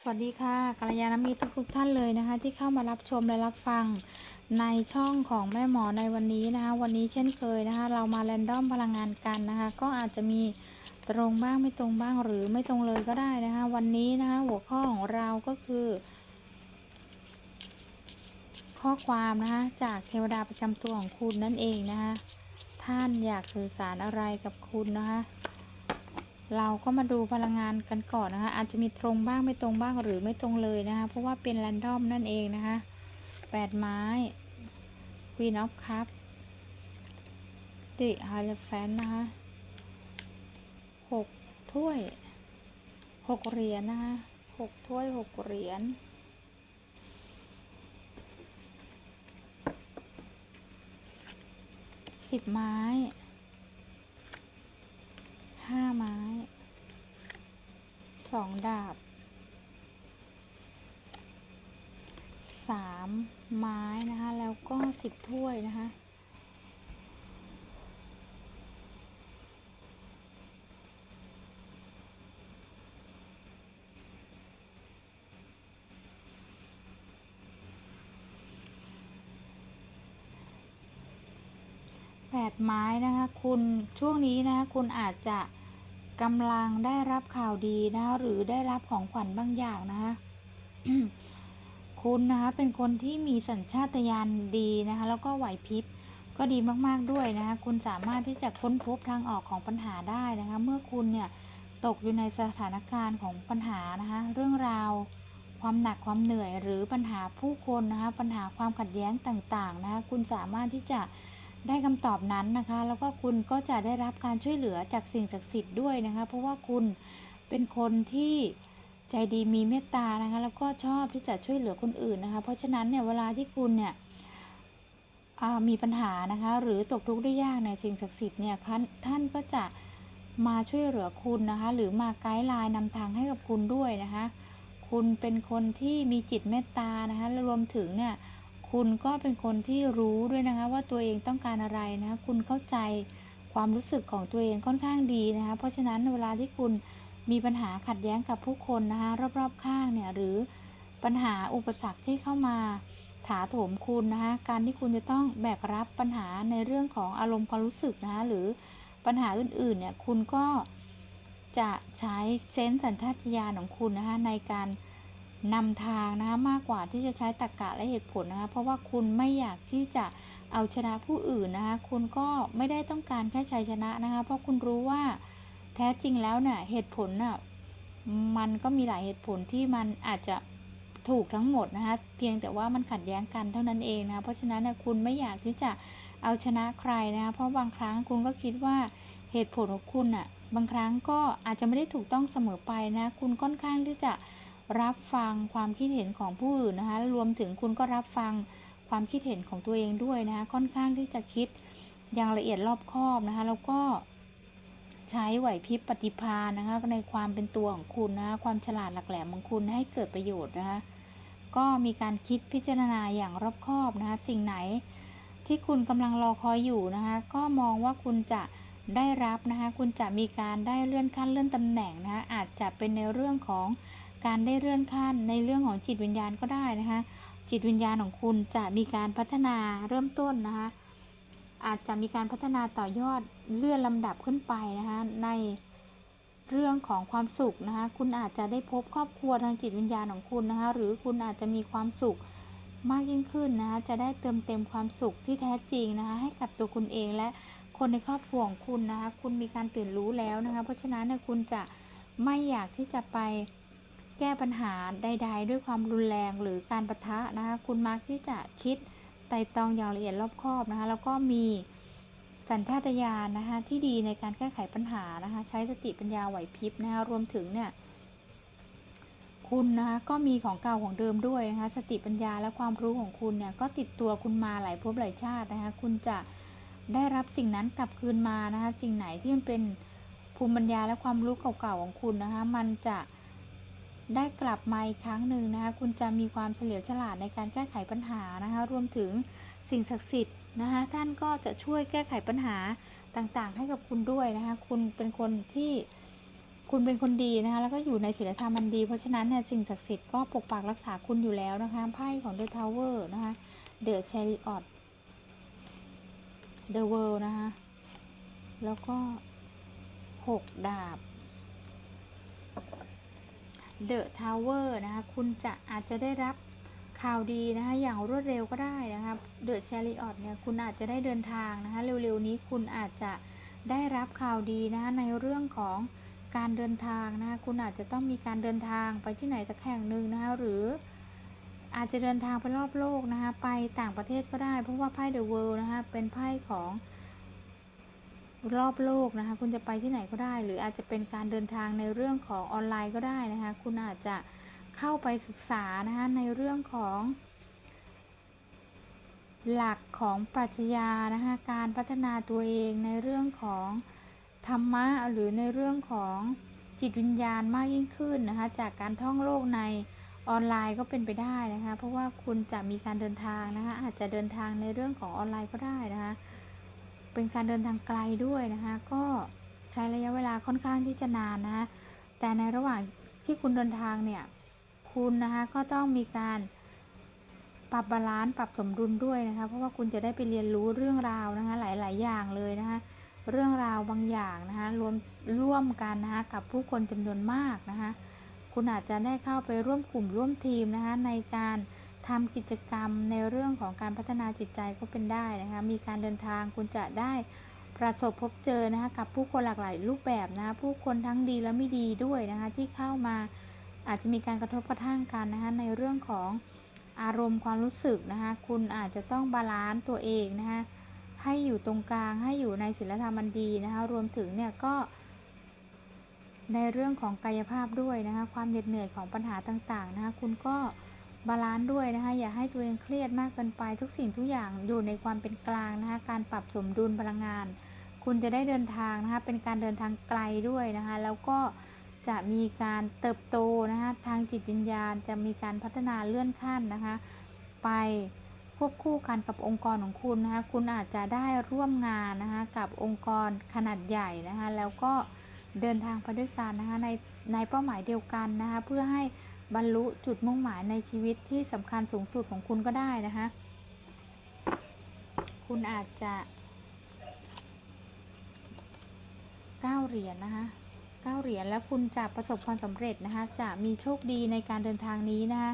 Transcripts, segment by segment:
สวัสดีค่ะกัลยาณมิตรทุกท่านเลยนะคะ ที่เข้ามารับชมและรับฟังในช่องของแม่หมอในวันนี้นะคะ วันนี้เช่นเคยนะคะ เรามาแรนดอมพลังงานกันนะคะ ก็อาจจะมีตรงบ้างไม่ตรงบ้างหรือไม่ตรงเลยก็ได้นะคะ วันนี้นะคะหัวข้อของเราก็คือ ข้อความนะคะจากเทวดาประจำตัวของคุณนั่นเองนะคะ ท่านอยากสื่อสารอะไรกับคุณนะคะ เราก็มาดูพลังงานกันก่อนนะคะ อาจจะมีตรงบ้างไม่ตรงบ้างหรือไม่ตรงเลยนะคะ เพราะว่าเป็นแรนดอมนั่นเองนะคะแปดไม้ Queen of Cup The Hierophant นะคะหกถ้วยหกเหรียญนะคะหกถ้วยหกเหรียญสิบไม้ ห้าไม้สองดาบสามไม้นะคะ แล้วก็สิบถ้วยนะคะแปดไม้นะคะ คุณช่วงนี้นะคะคุณอาจจะ กำลังได้รับข่าวดีนะคะหรือได้รับของขวัญบางอย่างนะคะคุณนะคะเป็นคนที่มีสัญชาตญาณดีนะคะ แล้วก็ไหวพริบก็ดีมากๆด้วยนะคะ คุณสามารถที่จะค้นพบทางออกของปัญหาได้นะคะ เมื่อคุณเนี่ยตกอยู่ในสถานการณ์ของปัญหานะคะ เรื่องราว ความหนักความเหนื่อยหรือปัญหาผู้คนนะคะ ปัญหาความขัดแย้งต่างๆนะคะ คุณสามารถที่จะ ได้คำตอบนั้นนะคะ แล้วก็คุณก็จะได้รับการช่วยเหลือจากสิ่งศักดิ์สิทธิ์ด้วยนะคะ เพราะว่าคุณเป็นคนที่ใจดีมีเมตตานะคะ แล้วก็ชอบที่จะช่วยเหลือคนอื่นนะคะ เพราะฉะนั้นเนี่ยเวลาที่คุณเนี่ยมีปัญหานะคะ หรือตกทุกข์ได้ยากในสิ่งศักดิ์สิทธิ์เนี่ยท่านท่านก็จะมาช่วยเหลือคุณนะคะ หรือมาไกด์ไลน์นำทางให้กับคุณด้วยนะคะ คุณเป็นคนที่มีจิตเมตตานะคะและรวมถึงเนี่ย คุณก็เป็นคนที่รู้ด้วยนะคะ ว่าตัวเองต้องการอะไรนะคะคุณเข้าใจความรู้สึกของตัวเองค่อนข้างดีนะคะ เพราะฉะนั้นเวลาที่คุณมีปัญหาขัดแย้งกับผู้คนนะคะรอบๆข้างเนี่ยหรือปัญหาอุปสรรคที่เข้ามาถาโถมคุณนะคะการที่คุณจะต้องแบกรับปัญหาในเรื่องของอารมณ์ความรู้สึกนะคะหรือปัญหาอื่นๆเนี่ยคุณก็จะใช้เซนส์สัญชาตญาณของคุณนะคะในการ นำทางนะคะมากกว่าที่จะใช้ตรรกะและเหตุผลนะคะเพราะว่าคุณไม่อยากที่จะเอาชนะผู้อื่นนะคะคุณก็ไม่ได้ต้องการแค่ชัยชนะนะคะเพราะคุณรู้ว่าแท้จริงแล้วเนี่ยเหตุผลน่ะมันก็มีหลายเหตุผลที่มันอาจจะถูกทั้งหมดนะคะเพียงแต่ว่ามันขัดแย้งกันเท่านั้นเองนะคะเพราะฉะนั้นนะคุณไม่อยากที่จะเอาชนะใครนะคะเพราะบางครั้งคุณก็คิดว่าเหตุผลของคุณอะบางครั้งก็อาจจะไม่ได้ถูกต้องเสมอไปนะคุณค่อนข้างที่จะ รับฟังความคิดเห็นของผู้อื่นนะคะรวมถึงคุณก็รับฟังความคิดเห็นของตัวเองด้วยนะคะค่อนข้างที่จะคิดอย่างละเอียดรอบคอบนะคะแล้วก็ใช้ไหวพริบปฏิภาณนะคะในความเป็นตัวของคุณนะคะความฉลาดหลักแหลมของคุณให้เกิดประโยชน์นะคะก็มีการคิดพิจารณาอย่างรอบคอบนะคะสิ่งไหนที่คุณกำลังรอคอยอยู่นะคะก็มองว่าคุณจะได้รับนะคะคุณจะมีการได้เลื่อนขั้นเลื่อนตำแหน่งนะคะอาจจะเป็นในเรื่องของ การได้เลื่อนขั้นในเรื่องของจิตวิญญาณก็ได้นะคะ จิตวิญญาณของคุณจะมีการพัฒนาเริ่มต้นนะคะ อาจจะมีการพัฒนาต่อยอดเลื่อนลำดับขึ้นไปนะคะในเรื่องของความสุขนะคะ คุณอาจจะได้พบครอบครัวทางจิตวิญญาณของคุณนะคะ หรือคุณอาจจะมีความสุขมากยิ่งขึ้นนะคะ จะได้เติมเต็มความสุขที่แท้จริงนะคะ ให้กับตัวคุณเองและคนในครอบครัวของคุณนะคะ คุณมีการตื่นรู้แล้วนะคะ เพราะฉะนั้นเนี่ยคุณจะไม่อยากที่จะไป แก้ปัญหาใด ๆ ด้วยความรุนแรงหรือการประทะนะคะ คุณมักที่จะคิดไต่ตองอย่างละเอียดรอบคอบนะคะ แล้วก็มีสัญชาตญาณนะคะที่ดีในการแก้ไขปัญหานะคะ ใช้สติปัญญาไหวพริบนะคะ รวมถึงเนี่ยคุณนะคะก็มีของเก่าของเดิมด้วยนะคะ สติปัญญาและความรู้ของคุณเนี่ยก็ติดตัวคุณมาหลายภพหลายชาตินะคะ คุณจะได้รับสิ่งนั้นกลับคืนมานะคะ สิ่งไหนที่มันเป็นภูมิปัญญาและความรู้เก่าๆของคุณนะคะ มันจะ ได้กลับมาอีกครั้งหนึ่งนะคะคุณจะมีความเฉลียวฉลาดในการแก้ไขปัญหานะคะรวมถึงสิ่งศักดิ์สิทธิ์นะคะท่านก็จะช่วยแก้ไขปัญหาต่างๆ ให้กับคุณด้วยนะคะคุณเป็นคนที่คุณเป็นคนดีนะคะแล้วก็อยู่ในศีลธรรมมันดี เพราะฉะนั้นเนี่ยสิ่งศักดิ์สิทธิ์ก็ปกปักรักษาคุณอยู่แล้วนะคะไพ่ของ The Tower นะคะ The Chariot The World นะคะแล้วก็หกดาบ The Tower นะคะ คุณจะอาจจะได้รับข่าวดีนะคะ อย่างรวดเร็วก็ได้นะคะ The Chariot เนี่ย คุณอาจจะได้เดินทางนะคะ เร็วๆนี้คุณอาจจะได้รับข่าวดีนะคะ ในเรื่องของการเดินทางนะคะ คุณอาจจะต้องมีการเดินทางไปที่ไหนสักแห่งหนึ่งนะคะ หรืออาจจะเดินทางไปรอบโลกนะคะ ไปต่างประเทศก็ได้ เพราะว่าไพ่ The World นะคะ เป็นไพ่ของ รอบโลกนะคะ คุณจะไปที่ไหนก็ได้ หรืออาจจะเป็นการเดินทางในเรื่องของออนไลน์ก็ได้นะคะ คุณอาจจะเข้าไปศึกษานะคะในเรื่องของ หลักของปรัชญานะคะการพัฒนาตัวเองในเรื่องของธรรมะหรือในเรื่องของจิตวิญญาณมากยิ่งขึ้นนะคะ จากการท่องโลกในออนไลน์ก็เป็นไปได้นะคะ เพราะว่าคุณจะมีการเดินทางนะคะ อาจจะเดินทางในเรื่องของออนไลน์ก็ได้นะคะ เป็นการเดินทางไกลด้วยนะคะ ก็ใช้ระยะเวลาค่อนข้างที่จะนานนะคะแต่ในระหว่างที่คุณเดินทางเนี่ย คุณนะคะก็ต้องมีการปรับบาลานซ์ปรับสมดุลด้วยนะคะ เพราะว่าคุณจะได้ไปเรียนรู้เรื่องราวนะคะ หลาย ๆ อย่างเลยนะคะ เรื่องราวบางอย่างนะคะรวมร่วมกันนะคะกับผู้คนจำนวนมากนะคะ คุณอาจจะได้เข้าไปร่วมกลุ่มร่วมทีมนะคะในการ ทำกิจกรรมในเรื่องของการพัฒนาจิตใจก็เป็นได้นะคะ มีการเดินทางคุณจะได้ประสบพบเจอนะคะกับผู้คนหลากหลายรูปแบบนะคะผู้คนทั้งดีและไม่ดีด้วยนะคะที่เข้ามาอาจจะมีการกระทบกระทั่งกันนะคะในเรื่องของอารมณ์ความรู้สึกนะคะคุณอาจจะต้องบาลานซ์ตัวเองนะคะให้อยู่ตรงกลางให้อยู่ในศีลธรรมอันดีนะคะรวมถึงเนี่ยก็ ในเรื่องของกายภาพด้วยนะคะความเหน็ดเหนื่อยของปัญหาต่างๆนะคะคุณก็ บาลานซ์ด้วยนะคะ อย่าให้ตัวเองเครียดมากเกินไป ทุกสิ่งทุกอย่างอยู่ในความเป็นกลางนะคะ การปรับสมดุลพลังงาน คุณจะได้เดินทางนะคะ เป็นการเดินทางไกลด้วยนะคะ แล้วก็จะมีการเติบโตนะคะทางจิตวิญญาณ จะมีการพัฒนาเลื่อนขั้นนะคะ ไปควบคู่กันกับองค์กรของคุณนะคะ คุณอาจจะได้ร่วมงานนะคะ กับองค์กรขนาดใหญ่นะคะ แล้วก็เดินทางไปด้วยกันนะคะในในเป้าหมายเดียวกันนะคะ เพื่อให้ บรรลุจุดมุ่งหมายในชีวิตที่สำคัญสูงสุดของคุณก็ได้นะคะ คุณอาจจะก้าวเหรียญนะคะก้าวเหรียญแล้วคุณจะประสบความสำเร็จนะคะ จะมีโชคดีในการเดินทางนี้นะคะ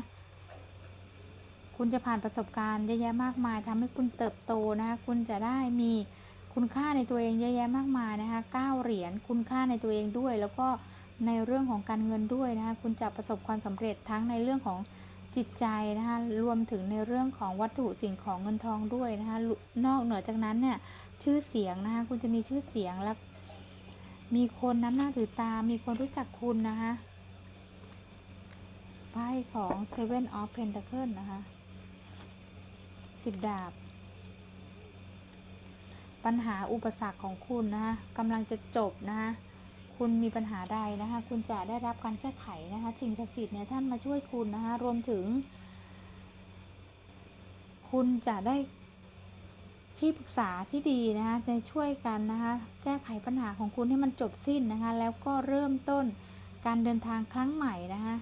คุณจะผ่านประสบการณ์เยอะแยะมากมายทำให้คุณเติบโตนะคะคุณจะได้มีคุณค่าในตัวเองเยอะแยะมากมายนะคะก้าวเหรียญคุณค่าในตัวเองด้วย แล้วก็ ในเรื่องของการเงินด้วยนะคะคุณจะประสบความสำเร็จทั้งในเรื่องของจิตใจนะคะรวมถึงในเรื่องของวัตถุสิ่งของเงินทองด้วยนะคะนอกเหนือจากนั้นเนี่ยชื่อเสียงนะคะคุณจะมีชื่อเสียงและมีคนน้ำหน้าถือตา มีคนรู้จักคุณนะคะไพ่ของ Seven of Pentacles นะคะสิบดาบ ปัญหาอุปสรรคของคุณนะคะกำลังจะจบนะคะ คุณมีปัญหาใดนะคะ คุณจะได้รับการแก้ไขนะคะสิ่งศักดิ์สิทธิ์เนี่ยท่านมาช่วยคุณนะคะรวมถึง คุณจะได้ที่ปรึกษาที่ดีนะคะจะช่วยกันนะคะแก้ไขปัญหาของคุณให้มันจบสิ้นนะคะ แล้วก็เริ่มต้นการเดินทางครั้งใหม่นะคะ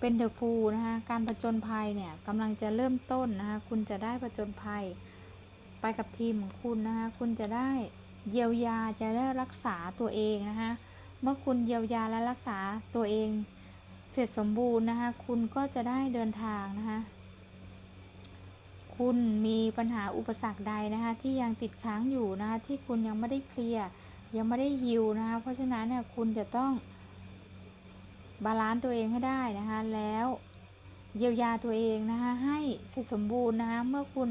เป็นเดอะฟูนะคะการผจญภัยเนี่ยกำลังจะเริ่มต้นนะคะคุณจะได้ผจญภัย ไปกับทีมของคุณนะคะคุณจะได้เยียวยาจะได้รักษาตัวเองนะคะ เมื่อคุณเยียวยาและรักษาตัวเอง เสร็จสมบูรณ์นะคะ คุณก็จะได้เดินทางนะคะ คุณมีปัญหาอุปสรรคใดนะคะ ที่ยังติดค้างอยู่นะคะที่คุณยังไม่ได้เคลียร์ยังไม่ได้ฮิวนะคะ เพราะฉะนั้นเนี่ยคุณจะต้องบาลานซ์ตัวเองให้ได้นะคะ แล้วเยียวยาตัวเองนะคะให้เสร็จสมบูรณ์นะคะเมื่อคุณ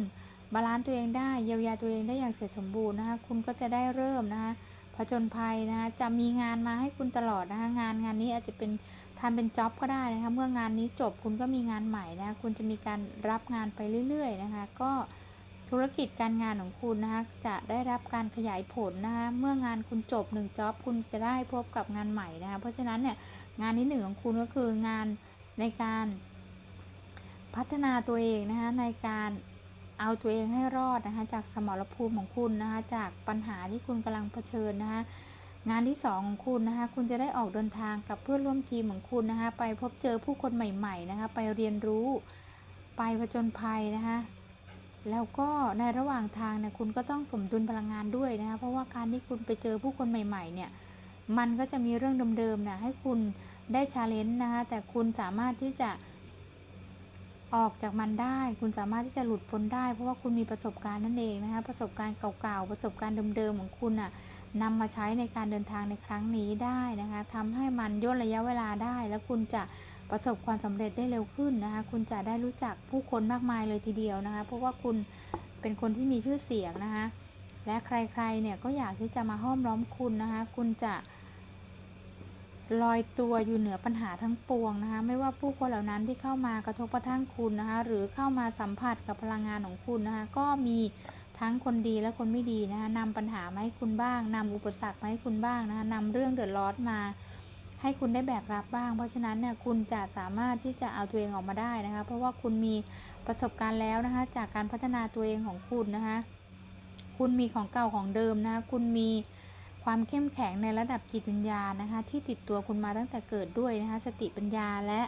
บาลานซ์ตัวเองได้เยียวยาตัวเองได้อย่างเสร็จสมบูรณ์นะคะ คุณก็จะได้เริ่มนะคะ ผจญภัยนะคะจะมีงานมาให้คุณตลอดนะคะงานงานนี้อาจจะเป็นทำเป็นจ็อบก็ได้นะคะเมื่องานนี้จบคุณก็มีงานใหม่นะคะคุณจะมีการรับงานไปเรื่อยๆนะคะก็ธุรกิจการงานของคุณนะคะจะได้รับการขยายผลนะคะเมื่องานคุณจบหนึ่งจ็อบคุณจะได้พบกับงานใหม่นะคะเพราะฉะนั้นเนี่ยงานที่หนึ่งของคุณก็คืองานในการพัฒนาตัวเองนะคะในการ เอาตัวเองให้รอดนะคะ จากสมรภูมิของคุณนะคะ จากปัญหาที่คุณกำลังเผชิญนะคะ งานที่สองของคุณนะคะ คุณจะได้ออกเดินทางกับเพื่อนร่วมทีมของคุณนะคะ ไปพบเจอผู้คนใหม่ ๆ นะคะ ไปเรียนรู้ ไปผจญภัยนะคะ แล้วก็ในระหว่างทางเนี่ยคุณก็ต้องสมดุลพลังงานด้วยนะคะ เพราะว่าการที่คุณไปเจอผู้คนใหม่ ๆ เนี่ย มันก็จะมีเรื่องเดิมๆเนี่ยให้คุณได้ชาเลนจ์นะคะ แต่คุณสามารถที่จะ ออกจากมันได้ คุณสามารถที่จะหลุดพ้นได้ เพราะว่าคุณมีประสบการณ์นั่นเองนะคะประสบการณ์เก่าๆประสบการณ์เดิมๆของคุณอะนำมาใช้ในการเดินทางในครั้งนี้ได้นะคะทำให้มันย่นระยะเวลาได้ แล้วคุณจะประสบความสำเร็จได้เร็วขึ้นนะคะคุณจะได้รู้จักผู้คนมากมายเลยทีเดียวนะคะเพราะว่าคุณเป็นคนที่มีชื่อเสียงนะคะและใครๆเนี่ยก็อยากที่จะมาห้อมล้อมคุณนะคะคุณจะ ลอยตัวอยู่เหนือปัญหาทั้งปวงนะคะ ไม่ว่าผู้คนเหล่านั้นที่เข้ามากระทบกระทั่งคุณนะคะ หรือเข้ามาสัมผัสกับพลังงานของคุณนะคะ ก็มีทั้งคนดีและคนไม่ดีนะคะนำปัญหามาให้คุณบ้างนำอุปสรรคมาให้คุณบ้างนะคะนำเรื่องเดือดร้อนมา ให้คุณได้แบกรับบ้าง เพราะฉะนั้นเนี่ยคุณจะสามารถที่จะเอาตัวเองออกมาได้นะคะ เพราะว่าคุณมีประสบการณ์แล้วนะคะ จากการพัฒนาตัวเองของคุณนะคะ คุณมีของเก่าของเดิมนะคะคุณมี ความเข้มแข็งในระดับจิตวิญญาณนะคะ ที่ติดตัวคุณมาตั้งแต่เกิดด้วยนะคะ สติปัญญาและ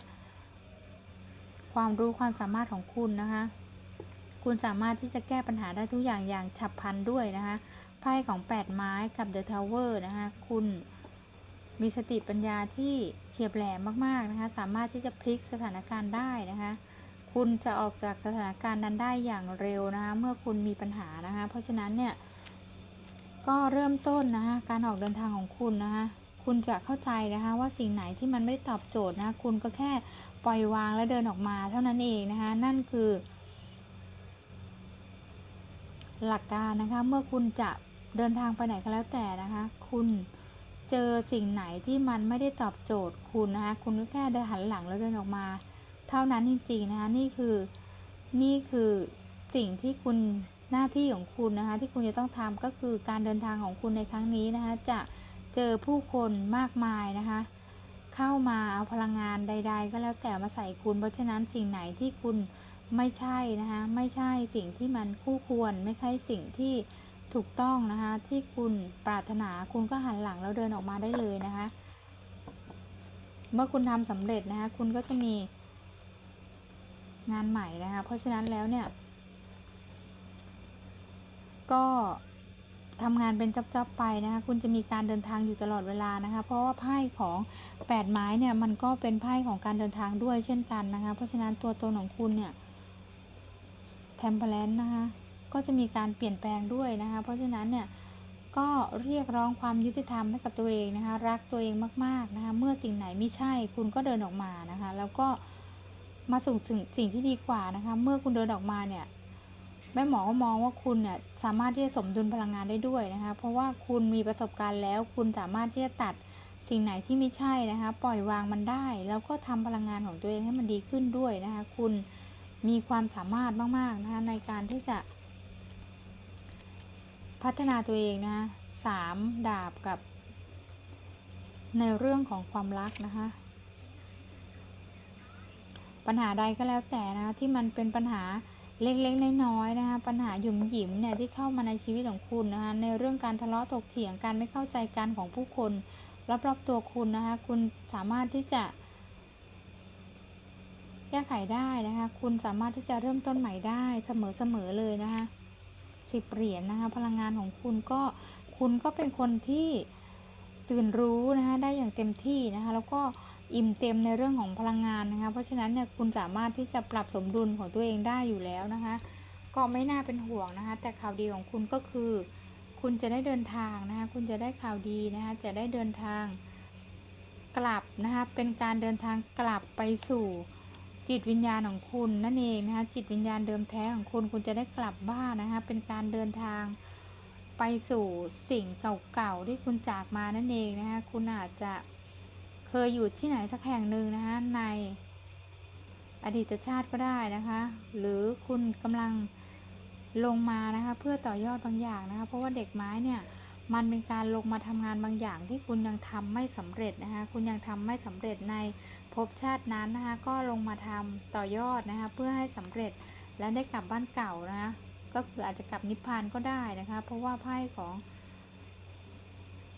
ความรู้ความสามารถของคุณนะคะ คุณสามารถที่จะแก้ปัญหาได้ทุกอย่างอย่างฉับพลันด้วยนะคะไพ่ของ 8 ไม้กับ The Tower นะคะ คุณมีสติปัญญาที่เฉียบแหลมมากๆนะคะ สามารถที่จะพลิกสถานการณ์ได้นะคะ คุณจะออกจากสถานการณ์นั้นได้อย่างเร็วนะคะ เมื่อคุณมีปัญหานะคะ เพราะฉะนั้นเนี่ย ก็เริ่มต้นนะคะการออกเดินทางของคุณนะคะคุณจะเข้าใจนะคะว่าสิ่งไหนที่มันไม่ได้ตอบโจทย์นะคะคุณก็แค่ปล่อยวางและเดินออกมาเท่านั้นเองนะคะนั่นคือ หลักการนะคะเมื่อคุณจะเดินทางไปไหนก็แล้วแต่นะคะคุณเจอสิ่งไหนที่มันไม่ได้ตอบโจทย์คุณนะคะคุณก็แค่เดินหันหลังแล้วเดินออกมา เท่านั้นจริงๆนะคะนี่คือนี่คือสิ่งที่คุณ หน้าที่ของคุณนะคะ ที่คุณจะต้องทำก็คือการเดินทางของคุณในครั้งนี้นะคะ จะเจอผู้คนมากมายนะคะ เข้ามาเอาพลังงานใด ๆ ก็แล้วแต่มาใส่คุณ เพราะฉะนั้นสิ่งไหนที่คุณไม่ใช่นะคะ ไม่ใช่สิ่งที่มันคู่ควร ไม่ใช่สิ่งที่ถูกต้องนะคะ ที่คุณปรารถนาคุณก็หันหลังแล้วเดินออกมาได้เลยนะคะ เมื่อคุณทำสำเร็จนะคะ คุณก็จะมีงานใหม่นะคะ เพราะฉะนั้นแล้วเนี่ย ก็ทำงานเป็นจ๊อบๆไปนะคะ คุณจะมีการเดินทางอยู่ตลอดเวลานะคะ เพราะว่าไพ่ของแปดไม้เนี่ยมันก็เป็นไพ่ของการเดินทางด้วยเช่นกันนะคะ เพราะฉะนั้นตัวตนของคุณเนี่ยแทมเพลนนะคะ ก็จะมีการเปลี่ยนแปลงด้วยนะคะ เพราะฉะนั้นเนี่ยก็เรียกร้องความยุติธรรมให้กับตัวเองนะคะ รักตัวเองมากๆนะคะ เมื่อสิ่งไหนไม่ใช่คุณก็เดินออกมานะคะ แล้วก็มาสู่สิ่งสิ่งที่ดีกว่านะคะ เมื่อคุณเดินออกมาเนี่ย แม่หมอก็มองว่าคุณเนี่ยสามารถที่จะสมดุลพลังงานได้ด้วยนะคะ เพราะว่าคุณมีประสบการณ์แล้ว คุณสามารถที่จะตัดสิ่งไหนที่ไม่ใช่นะคะ ปล่อยวางมันได้ แล้วก็ทำพลังงานของตัวเองให้มันดีขึ้นด้วยนะคะ คุณมีความสามารถมากๆนะคะในการที่จะ พัฒนาตัวเองนะคะสามดาบกับ ในเรื่องของความรักนะคะ ปัญหาใดก็แล้วแต่นะคะที่มันเป็นปัญหา เล็กๆน้อยๆนะคะปัญหาหยุมหยิมเนี่ยที่เข้ามาในชีวิตของคุณนะคะในเรื่องการทะเลาะถกเถียงการไม่เข้าใจกันของผู้คนรอบๆตัวคุณนะคะคุณสามารถที่จะแก้ไขได้นะคะคุณสามารถที่จะเริ่มต้นใหม่ได้เสมอๆเลยนะคะสิบเหรียญนะคะพลังงานของคุณก็คุณก็เป็นคนที่ตื่นรู้นะคะได้อย่างเต็มที่นะคะแล้วก็ อิ่มเต็มในเรื่องของพลังงานนะคะ เพราะฉะนั้นเนี่ยคุณสามารถที่จะปรับสมดุลของตัวเองได้อยู่แล้วนะคะ ก็ไม่น่าเป็นห่วงนะคะ แต่ข่าวดีของคุณก็คือ คุณจะได้เดินทางนะคะ คุณจะได้ข่าวดีนะคะ จะได้เดินทางกลับนะคะ เป็นการเดินทางกลับไปสู่จิตวิญญาณของคุณนั่นเองนะคะจิตวิญญาณเดิมแท้ของคุณคุณจะได้กลับบ้านนะคะ เป็นการเดินทางไปสู่สิ่งเก่าๆที่คุณจากมานั่นเองนะคะคุณอาจจะ เคยอยู่ที่ไหนสักแห่งหนึ่งนะคะในอดีตชาติก็ได้นะคะ หรือคุณกำลังลงมานะคะเพื่อต่อยอดบางอย่างนะคะ เพราะว่าเด็กไม้เนี่ยมันเป็นการลงมาทำงานบางอย่างที่คุณยังทำไม่สำเร็จนะคะ คุณยังทำไม่สำเร็จในภพชาตินั้นนะคะ ก็ลงมาทำต่อยอดนะคะ เพื่อให้สำเร็จและได้กลับบ้านเก่านะคะ ก็คืออาจจะกลับนิพพานก็ได้นะคะ เพราะว่าไพ่ของ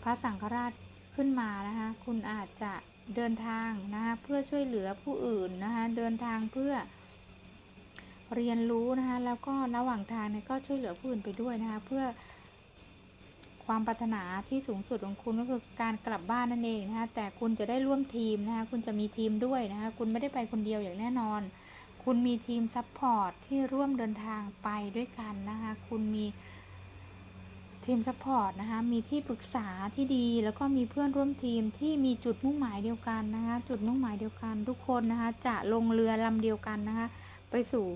พระสังฆราช ขึ้นมานะคะคุณอาจจะเดินทางนะคะเพื่อช่วยเหลือผู้อื่นนะคะเดินทางเพื่อเรียนรู้นะคะแล้วก็ระหว่างทางเนี่ยก็ช่วยเหลือผู้อื่นไปด้วยนะคะเพื่อความปรารถนาที่สูงสุดของคุณก็คือการกลับบ้านนั่นเองนะคะแต่คุณจะได้ร่วมทีมนะคะคุณจะมีทีมด้วยนะคะคุณไม่ได้ไปคนเดียวอย่างแน่นอน คุณมีทีมซัพพอร์ตที่ร่วมเดินทางไปด้วยกันนะคะคุณมี ทีมซัพพอร์ตนะคะ มีที่ปรึกษาที่ดี แล้วก็มีเพื่อนร่วมทีมที่มีจุดมุ่งหมายเดียวกันนะคะ จุดมุ่งหมายเดียวกันทุกคนนะคะ จะลงเรือลำเดียวกันนะคะ ไปสู่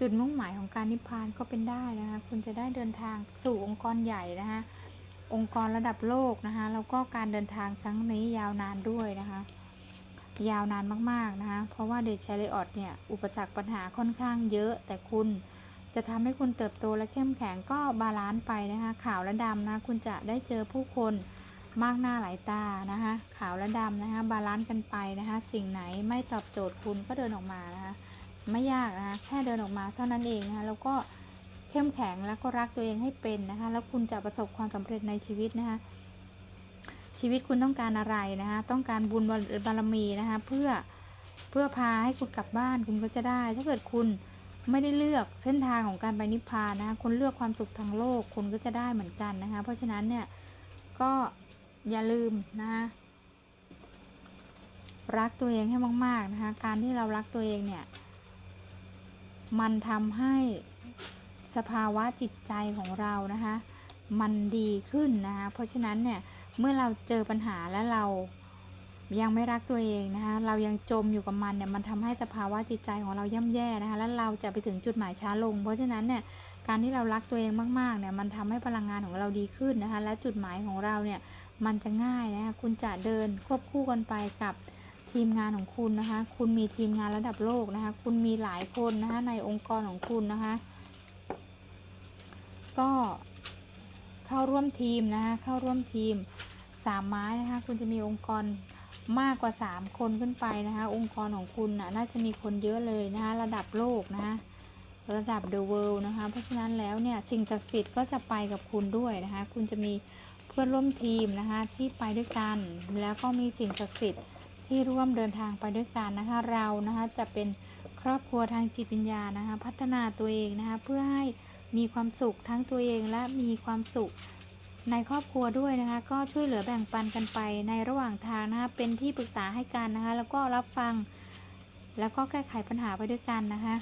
จุดมุ่งหมายของการนิพพานก็เป็นได้นะคะ คุณจะได้เดินทางสู่องค์กรใหญ่นะคะ องค์กรระดับโลกนะคะ แล้วก็การเดินทางครั้งนี้ยาวนานด้วยนะคะ ยาวนานมากๆนะคะ เพราะว่าเดชแชริออตเนี่ย อุปสรรคปัญหาค่อนข้างเยอะ แต่คุณ จะทำให้คุณเติบโตและเข้มแข็งก็บาลานซ์ไปนะคะขาวและดำนะคุณจะได้เจอผู้คนมากหน้าหลายตานะคะขาวและดำนะคะบาลานซ์กันไปนะคะสิ่งไหนไม่ตอบโจทย์คุณก็เดินออกมานะคะไม่ยากนะคะแค่เดินออกมาเท่านั้นเองนะคะแล้วก็เข้มแข็งแล้วก็รักตัวเองให้เป็นนะคะแล้วคุณจะประสบความสำเร็จในชีวิตนะคะชีวิตคุณต้องการอะไรนะคะต้องการบุญบารมีนะคะเพื่อเพื่อพาให้คุณกลับบ้านคุณก็จะได้ ถ้าเกิดคุณ ไม่ได้เลือกเส้นทางของการไปนิพพานนะคะคุณเลือกความสุขทางโลกคุณก็จะได้เหมือนกันนะคะ เพราะฉะนั้นเนี่ยก็อย่าลืมนะคะรักตัวเองให้มาก ๆนะคะ การที่เรารักตัวเองเนี่ย มันทำให้สภาวะจิตใจของเรานะคะ มันดีขึ้นนะคะ เพราะฉะนั้นเนี่ย เมื่อเราเจอปัญหาและเรา ยังไม่รักตัวเองนะคะ เรายังจมอยู่กับมันเนี่ยมันทำให้สภาวะจิตใจของเราย่ำแย่นะคะ แล้วเราจะไปถึงจุดหมายช้าลง เพราะฉะนั้นเนี่ยการที่เรารักตัวเองมากๆเนี่ยมันทำให้พลังงานของเราดีขึ้นนะคะ และจุดหมายของเราเนี่ยมันจะง่ายนะคะคุณจะเดินควบคู่กันไปกับทีมงานของคุณนะคะ คุณมีทีมงานระดับโลกนะคะ คุณมีหลายคนนะคะในองค์กรของคุณนะคะ ก็เข้าร่วมทีมนะคะ เข้าร่วมทีมสามไม้นะคะ คุณจะมีองค์กร มากกว่า 3 คนขึ้นไปนะคะ องค์กรของคุณนะน่าจะมีคนเยอะเลยนะคะ ระดับโลกนะคะระดับ the world นะคะ เพราะฉะนั้นแล้วเนี่ยสิ่งศักดิ์สิทธิ์ก็จะไปกับคุณด้วยนะคะ คุณจะมีเพื่อนร่วมทีมนะคะที่ไปด้วยกัน แล้วก็มีสิ่งศักดิ์สิทธิ์ที่ร่วมเดินทางไปด้วยกันนะคะ เรานะคะจะเป็นครอบครัวทางจิตวิญญาณนะคะ พัฒนาตัวเองนะคะ เพื่อให้มีความสุขทั้งตัวเองและมีความสุข ในครอบครัวด้วยนะคะ ก็ช่วยเหลือแบ่งปันกันไปในระหว่างทางนะคะเป็นที่ปรึกษาให้กันนะคะ แล้วก็รับฟัง แล้วก็แก้ไขปัญหาไปด้วยกันนะคะ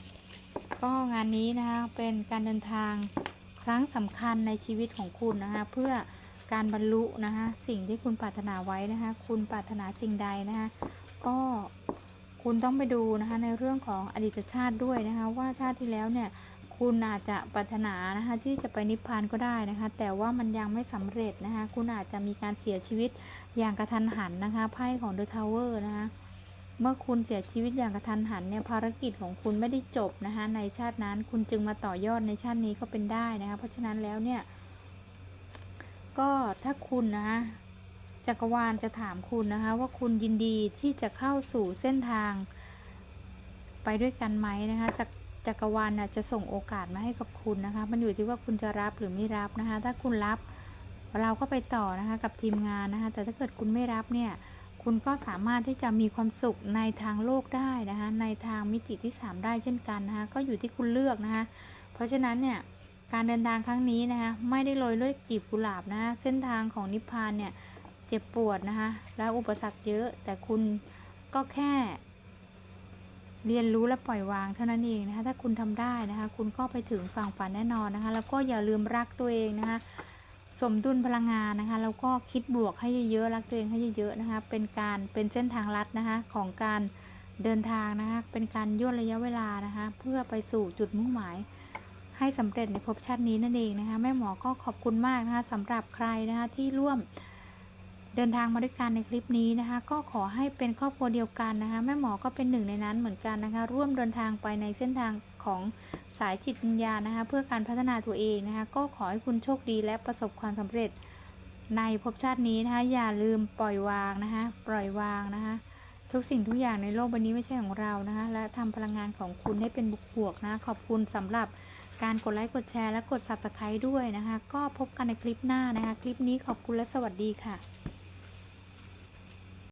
ก็งานนี้นะคะเป็นการเดินทางครั้งสำคัญในชีวิตของคุณนะคะ เพื่อการบรรลุนะคะสิ่งที่คุณปรารถนาไว้นะคะ คุณปรารถนาสิ่งใดนะคะก็คุณต้องไปดูนะคะในเรื่องของอดีตชาติด้วยนะคะ ว่าชาติที่แล้วเนี่ย คุณอาจจะปรารถนานะคะที่จะไปนิพพานก็ได้นะคะ แต่ว่ามันยังไม่สำเร็จนะคะ คุณอาจจะมีการเสียชีวิตอย่างกระทันหันนะคะไพ่ของ The Tower นะคะเมื่อคุณเสียชีวิตอย่างกระทันหันเนี่ยภารกิจของคุณไม่ได้จบนะคะในชาตินั้นคุณจึงมาต่อยอดในชาตินี้ก็เป็นได้นะคะเพราะฉะนั้นแล้วเนี่ย ก็ถ้าคุณนะคะจักรวาลจะถามคุณนะคะ ว่าคุณยินดีที่จะเข้าสู่เส้นทางไปด้วยกันไหมนะคะจาก จักรวาลนะจะส่งโอกาสมาให้กับคุณนะคะ มันอยู่ที่ว่าคุณจะรับหรือไม่รับนะคะ ถ้าคุณรับเราก็ไปต่อนะคะกับทีมงานนะคะ แต่ถ้าเกิดคุณไม่รับเนี่ย คุณก็สามารถที่จะมีความสุขในทางโลกได้นะคะ ในทางมิติที่ 3 ได้เช่นกันนะคะ ก็อยู่ที่คุณเลือกนะคะ เพราะฉะนั้นเนี่ย การเดินทางครั้งนี้นะคะ ไม่ได้โรยด้วยกีบกุหลาบนะคะเส้นทางของนิพพานเนี่ย เจ็บปวดนะคะ แล้วอุปสรรคเยอะ แต่คุณก็แค่ เรียนรู้และปล่อยวางเท่านั้นเองนะคะ ถ้าคุณทำได้นะคะ คุณก็ไปถึงฝั่งฝันแน่นอนนะคะ แล้วก็อย่าลืมรักตัวเองนะคะ สมดุลพลังงานนะคะ แล้วก็คิดบวกให้เยอะๆ รักตัวเองให้เยอะๆนะคะ เป็นการเป็นเส้นทางลัดนะคะของการเดินทางนะคะ เป็นการย่นระยะเวลานะคะ เพื่อไปสู่จุดมุ่งหมายให้สำเร็จในภพชาตินี้นั่นเองนะคะ แม่หมอก็ขอบคุณมากนะคะสำหรับใครนะคะที่ร่วม เดินทางมาด้วยกันในคลิปนี้นะคะ ก็ขอให้เป็นครอบครัวเดียวกันนะคะ แม่หมอก็เป็นหนึ่งในนั้นเหมือนกันนะคะ ร่วมเดินทางไปในเส้นทางของสายจิตวิญญาณนะคะ เพื่อการพัฒนาตัวเองนะคะ ก็ขอให้คุณโชคดีและประสบความสำเร็จในภพชาตินี้นะคะ อย่าลืมปล่อยวางนะคะ ปล่อยวางนะคะ ทุกสิ่งทุกอย่างในโลกใบนี้ไม่ใช่ของเรานะคะ และทำพลังงานของคุณให้เป็นบวกๆนะ ขอบคุณสำหรับการกดไลค์กดแชร์และกด subscribe ด้วยนะคะ ก็พบกันในคลิปหน้านะคะ คลิปนี้ขอบคุณและสวัสดีค่ะ